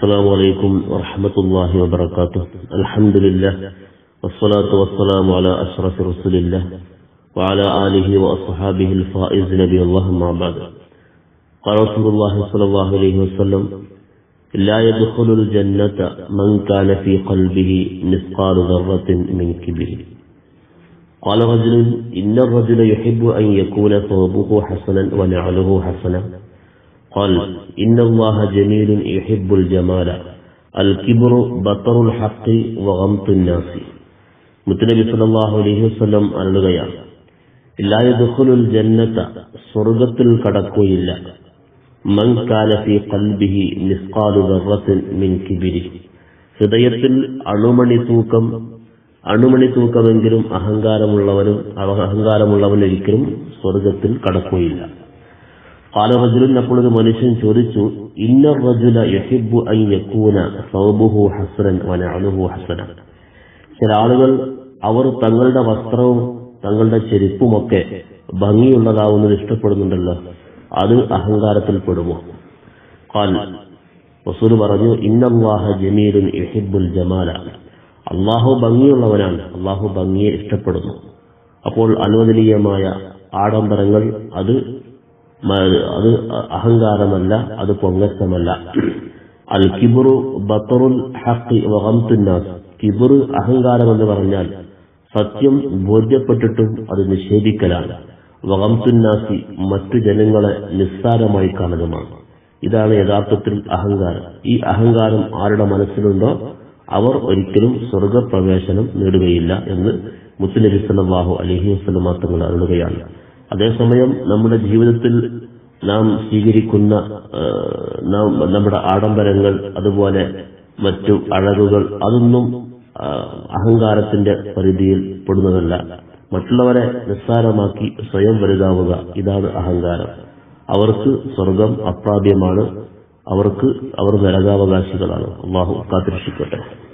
السلام عليكم ورحمة الله وبركاته. الحمد لله والصلاة والسلام على أشرف رسول الله وعلى آله وأصحابه الفائز نبي الله ما بعد. قال رسول الله صلى الله عليه وسلم لا يدخل الجنة من كان في قلبه مثقال ذرة من كبر. قال رجل إن الرجل يحب أن يكون ثوبه حسنا ونعله حسنا. قال إن الله جميل يحب الجمال الكبر بطر الحق وغمط الناس മുത്തനബി സല്ലല്ലാഹു അലൈഹി വസല്ലം അരുളുകയാണ് لا يدخل الجنة സ്വർഗത്തിൽ കടക്കുകയില്ല മൻ കാന ഫീ ഖൽബിഹി മിസ്ഖാലു ദർറത്തിൻ മിൻ കിബിരി ഹൃദയത്തിൽ അണുമണി തൂക്കം അണുമണി തൂക്കമെങ്കിലും അഹങ്കാരമുള്ളവനും അഹങ്കാരമുള്ളവൻ ഒരിക്കലും സ്വർഗത്തിൽ കടക്കുകയില്ല قال رجل അപ്പോൾ ഒരു മനുഷ്യൻ ചോദിച്ചു ഇന്ന റജുല യഹിബ്ബു അൻ യകൂന സൗബുഹു ഹസനൻ വനഅലുഹു ഹസന ചില ആളുകൾ അവർ തങ്ങളുടെ വസ്ത്രവും തങ്ങളുടെ ചെരുപ്പുമൊക്കെ ഭംഗിയുള്ളതാവുന്നത് ഇഷ്ടപ്പെടുന്നുണ്ടല്ലോ അത് അഹങ്കാരത്തിൽ പെടുമോ ഖാൽ റസൂൽ പറഞ്ഞു ഇന്നല്ലാഹ ജമീലുൻ യഹിബ്ബുൽ ജമാല അള്ളാഹു ഭംഗിയുള്ളവനാണ് അള്ളാഹു ഭംഗിയെ ഇഷ്ടപ്പെടുന്നു അപ്പോൾ അനുവദനീയമായ ആഡംബരങ്ങൾ അത് അത് അഹങ്കാരമല്ല അത് പൊങ്ങച്ചമല്ല. അൽ കിബുറു ബത്തറുൽ ഹക്കി വഹംതുന്നാസ് കിബുറ് അഹങ്കാരം എന്ന് പറഞ്ഞാൽ സത്യം ബോധ്യപ്പെട്ടിട്ടും അത് നിഷേധിക്കലാണ്. വഹംതുന്നാസി മറ്റു ജനങ്ങളെ നിസ്സാരമായി കാണലുമാണ് ഇതാണ് യഥാർത്ഥത്തിൽ അഹങ്കാരം. ഈ അഹങ്കാരം ആരുടെ മനസ്സിലുണ്ടോ? അവർ ഒരിക്കലും സ്വർഗപ്രവേശനം നേടുകയില്ല എന്ന് മുസ്ലിം നബി സല്ലാഹു അലഹി വസല്ലം തങ്ങൾ അരുളുകയാണ് അതേസമയം നമ്മുടെ ജീവിതത്തിൽ നാം സ്വീകരിക്കുന്ന നാം നമ്മുടെ ആഡംബരങ്ങൾ അതുപോലെ മറ്റു അഴകുകൾ അതൊന്നും അഹങ്കാരത്തിന്റെ പരിധിയിൽ പെടുന്നതല്ല. മറ്റുള്ളവരെ നിസ്സാരമാക്കി സ്വയം വലുതാവുക ഇതാണ് അഹങ്കാരം. അവർക്ക് സ്വർഗം അപ്രാപ്യമാണ്. അവർക്ക് അവർ നരകാവകാശികളാണ് അള്ളാഹു കാത്തിരക്ഷിക്കട്ടെ.